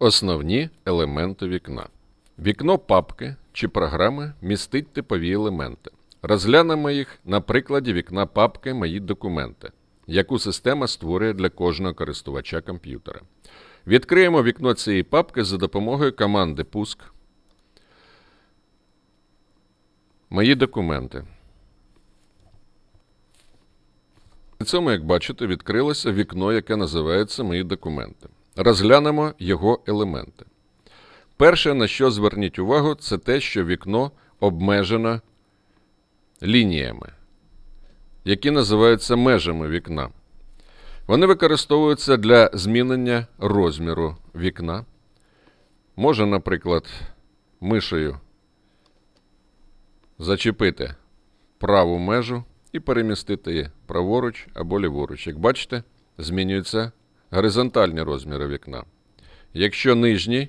Основні елементи вікна. Вікно папки чи програми містить типові елементи. Розглянемо їх на прикладі вікна папки Мої документи, яку система створює для кожного користувача комп'ютера. Відкриємо вікно цієї папки за допомогою команди Пуск. Мої документи. При цьому, як бачите, відкрилося вікно, яке називається Мої документи. Розглянемо його елементи. Перше, на що зверніть увагу, це те, що вікно обмежено лініями, які називаються межами вікна. Вони використовуються для змінення розміру вікна. Може, наприклад, мишею зачепити праву межу і перемістити її праворуч або ліворуч. Як бачите, змінюються горизонтальні розміри вікна. Якщо нижній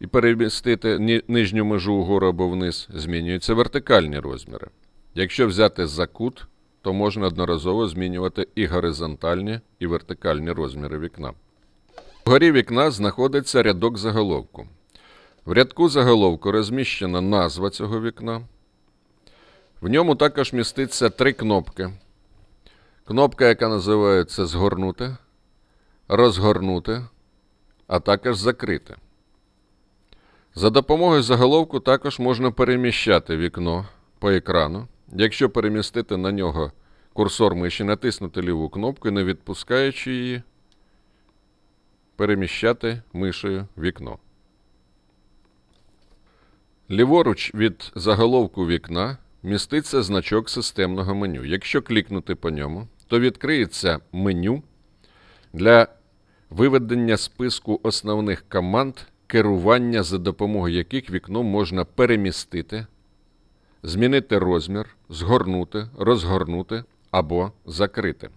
і перемістити нижню межу вгору або вниз, змінюються вертикальні розміри. Якщо взяти за кут, то можна одноразово змінювати і горизонтальні, і вертикальні розміри вікна. Вгорі вікна знаходиться рядок заголовку. В рядку заголовку розміщена назва цього вікна. В ньому також міститься три кнопки. Кнопка, яка називається Згорнути, розгорнути, а також закрити. За допомогою заголовку також можна переміщати вікно по екрану. Якщо перемістити на нього курсор миші, натиснути ліву кнопку не відпускаючи її, переміщати мишею вікно. Ліворуч від заголовку вікна міститься значок системного меню. Якщо клікнути по ньому, то відкриється меню для виведення списку основних команд, керування, за допомогою яких вікно можна перемістити, змінити розмір, згорнути, розгорнути або закрити.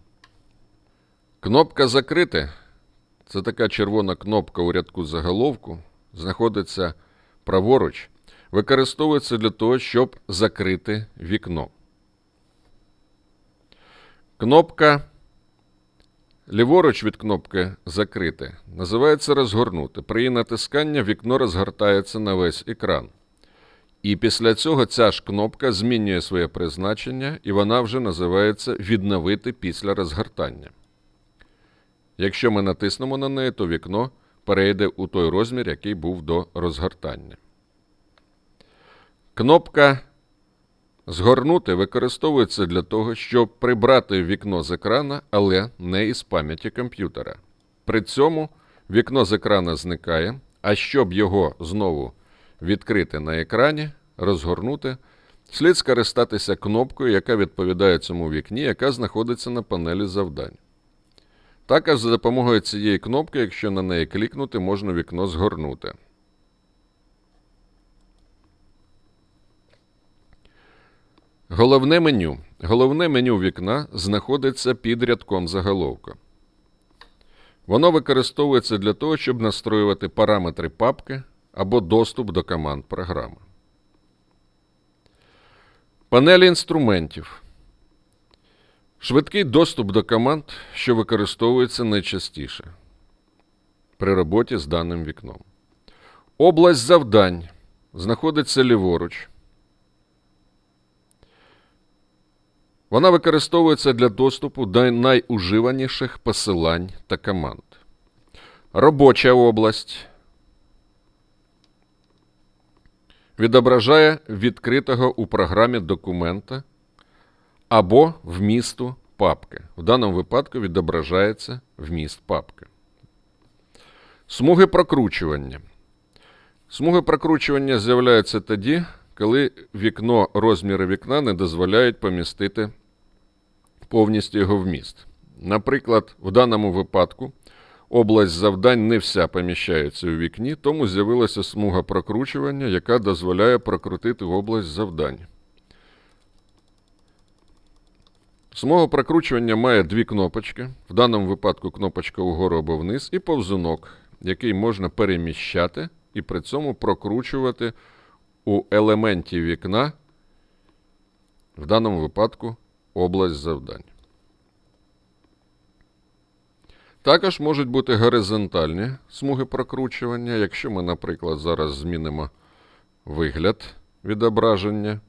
Кнопка Закрити це така червона кнопка у рядку заголовку, знаходиться праворуч, використовується для того, щоб закрити вікно. Кнопка ліворуч від кнопки Закрити називається Розгорнути. При її натисканні вікно розгортається на весь екран. І після цього ця ж кнопка змінює своє призначення, і вона вже називається Відновити після розгортання. Якщо ми натиснемо на неї, то вікно перейде у той розмір, який був до розгортання. Кнопка Згорнути використовується для того, щоб прибрати вікно з екрана, але не із пам'яті комп'ютера. При цьому вікно з екрана зникає, а щоб його знову відкрити на екрані, розгорнути, слід скористатися кнопкою, яка відповідає цьому вікні, яка знаходиться на панелі завдань. Також за допомогою цієї кнопки, якщо на неї клікнути, можна вікно згорнути. Головне меню. Головне меню вікна знаходиться під рядком заголовка. Воно використовується для того, щоб настроювати параметри папки або доступ до команд програми. Панель інструментів. Швидкий доступ до команд, що використовується найчастіше при роботі з даним вікном. Область завдань знаходиться ліворуч. Вона використовується для доступу до найуживаніших посилань та команд. Робоча область відображає відкритого у програмі документа або вмісту папки. В даному випадку відображається вміст папки. Смуги прокручування. Смуги прокручування з'являються тоді, коли вікно, розміри вікна не дозволяють помістити повністю його вміст. Наприклад, в даному випадку область завдань не вся поміщається у вікні, тому з'явилася смуга прокручування, яка дозволяє прокрутити область завдань. Смуга прокручування має дві кнопочки. В даному випадку кнопочка вгору або вниз, і повзунок, який можна переміщати і при цьому прокручувати у елементі вікна, в даному випадку область завдань. Також можуть бути горизонтальні смуги прокручування, якщо ми, наприклад, зараз змінимо вигляд відображення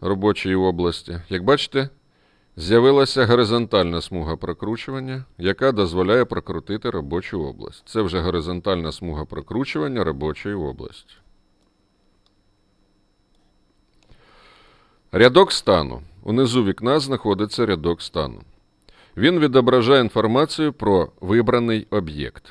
робочої області. Як бачите, з'явилася горизонтальна смуга прокручування, яка дозволяє прокрутити робочу область. Це вже горизонтальна смуга прокручування робочої області. Рядок стану. Унизу вікна знаходиться рядок стану. Він відображає інформацію про вибраний об'єкт.